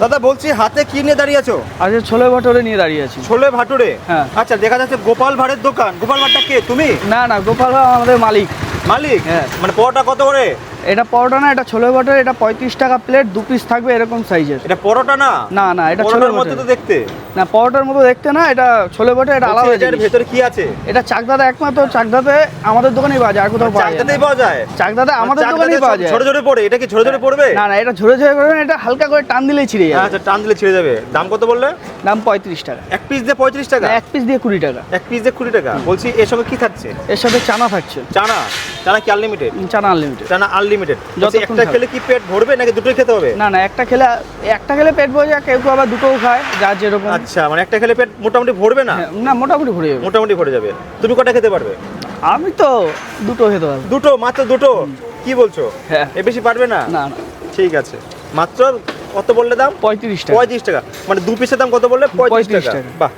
দাদা বলছি হাতে কি নিয়ে দাঁড়িয়ে আছো? আজকে ছোলে ভাটুরে নিয়ে দাঁড়িয়ে আছি। ছোলে ভাটুরে? হ্যাঁ। আচ্ছা দেখা যাচ্ছে গোপাল ভাড়ের দোকান। গোপাল ভাড়টা কে? তুমি? না না গোপাল ভাড় আমাদের মালিক। মালিক? হ্যাঁ। মানে পরোটা কত করে? এটা পরোটা না এটা ছোলে ভটোর এটা পঁয়ত্রিশ টাকা প্লেট দু পিস থাকবে এরকম সাইজের এটা পরোটা না? না না এটা ছোলে পরোটার মধ্যে তো দেখতে। না পরোটার মতো দেখতে না এটা ছোলে ভটো এটা আলাদা এটার। ভেতরে কি আছে? এটা চাকদাতে একমাত্র চাকদাতে আমাদের দোকানেই পাওয়া যায় আর কোথাও পাওয়া যায় চাকদাতেই। পাওয়া যায়? চাকদাতে আমাদের দোকানেই পাওয়া যায়। ছোট ছোট পড়ে এটা কি ছোট ছোট পড়বে? না না এটা ঝরে ঝরে করবেন এটা হালকা করে টান দিলেই ছিঁড়ে যাবে। আচ্ছা টান দিলে ছিঁড়ে যাবে। দাম কত বললে? দাম পঁয়ত্রিশ টাকা। এক পিস দিয়ে পঁয়ত্রিশ টাকা? এক পিস দিয়ে কুড়ি টাকা। এক পিস দিয়ে কুড়ি টাকা। বলছি এর সঙ্গে কি থাকছে? এর সাথে চানা থাকছে। চানা? চানা কি আনলিমিটেড চানা আনলিমিটেড চানা আনলিমিটেড যতক্ষণ একটা খেলে কি পেট ভরবে নাকি দুটোই খেতে হবে? না না একটা খেলে একটা খেলে পেট ভরে যায় কেউ কেউ আবার দুটোও খায় যার যেরকম। আচ্ছা মানে একটা খেলে পেট মোটামুটি ভরবে না? হ্যাঁ, না মোটামুটি ভরে যাবে। মোটামুটি ভরে যাবে। তুমি কটা খেতে পারবে? আমি তো দুটো খেতে পারব। দুটো মাত্র দুটো? কি বলছো? হ্যাঁ। এ বেশি পারবে না? না ঠিক আছে। মাত্র কত বললে দাম? পঁয়ত্রিশ টাকা। পঁয়ত্রিশ টাকা। মানে দু পিসের দাম কত বললে? পঁয়ত্রিশ 35 টাকা। টাকা। বাহ